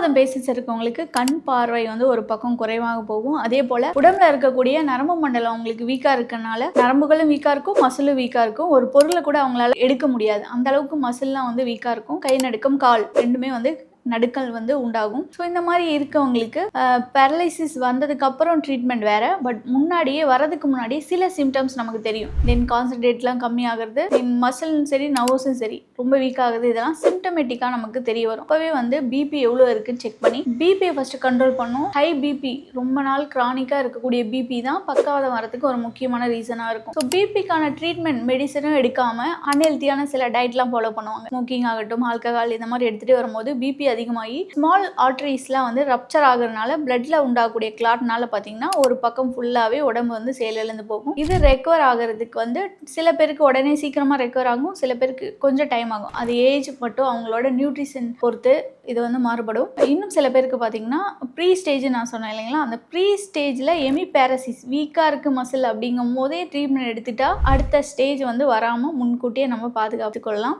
பக்கவாதம் பேசிஸ் இருக்கவங்களுக்கு கண் பார்வை வந்து ஒரு பக்கம் குறைவாக போகும். அதே போல உடம்புல இருக்கக்கூடிய நரம்பு மண்டலம் அவங்களுக்கு வீக்கா இருக்கனால நரம்புகளும் வீக்கா இருக்கும் மசிலும் வீக்கா இருக்கும். ஒரு பொருளை கூட அவங்களால எடுக்க முடியாது. அந்த அளவுக்கு மசில்லாம் வந்து வீக்கா இருக்கும். கை நடுக்கம் கால் ரெண்டுமே வந்து நடுக்கல் வந்து உண்டாகும். ஸோ இந்த மாதிரி இருக்கவங்களுக்கு பேரலைசிஸ் வந்ததுக்கு அப்புறம் ட்ரீட்மெண்ட் வேற பட் முன்னாடியே வரதுக்கு முன்னாடி சில சிம்டம்ஸ் நமக்கு தெரியும். தென் கான்சன்ட்ரேட்லாம் கம்மியாகிறது தென் மசிலும் சரி நர்வஸும் சரி ரொம்ப வீக் ஆகுது இதெல்லாம் சிம்டமேட்டிக்காக நமக்கு தெரிய வரும். அப்போவே வந்து பிபி எவ்வளோ இருக்குன்னு செக் பண்ணி பிபியை ஃபர்ஸ்ட் கண்ட்ரோல் பண்ணும். ஹை பிபி ரொம்ப நாள் கிரானிக்காக இருக்கக்கூடிய பிபி தான் பக்கவாதம் வரதுக்கு ஒரு முக்கியமான ரீசனாக இருக்கும். ஸோ பிபிக்கான ட்ரீட்மெண்ட் மெடிசனும் எடுக்காமல் அன்ஹெல்த்தியான சில டயட்லாம் ஃபாலோ பண்ணுவாங்க. ஸ்மோக்கிங் ஆகட்டும் ஆல்கஹால் இந்த மாதிரி எடுத்துகிட்டு வரும்போது பிபி அதிகமாகி ஸ்மால் ஆர்டரிஸ்லாம் வந்து ரப்சர் ஆகுறதுனால பிளட்ல உண்டாகக்கூடிய கிளாட்னால பார்த்தீங்கன்னா ஒரு பக்கம் ஃபுல்லாகவே உடம்பு வந்து செயலிழந்து போகும். இது ரெக்கவர் ஆகிறதுக்கு வந்து சில பேருக்கு உடனே சீக்கிரமாக ரெக்கவர் ஆகும் சில பேருக்கு கொஞ்சம் டைம் ஆகும். அது ஏஜ் மட்டும் அவங்களோட நியூட்ரிஷன் பொறுத்து இது வந்து மாறுபடும். இன்னும் சில பேருக்கு பார்த்தீங்கன்னா ப்ரீ ஸ்டேஜ் நான் சொன்னேன் இல்லைங்களா அந்த ப்ரீ ஸ்டேஜில் எமி பேரசிஸ் வீக்காக இருக்குது மசில் அப்படிங்கும் போதே ட்ரீட்மெண்ட் எடுத்துட்டா அடுத்த ஸ்டேஜ் வந்து வராமல் முன்கூட்டியே நம்ம பாதுகாத்து கொள்ளலாம்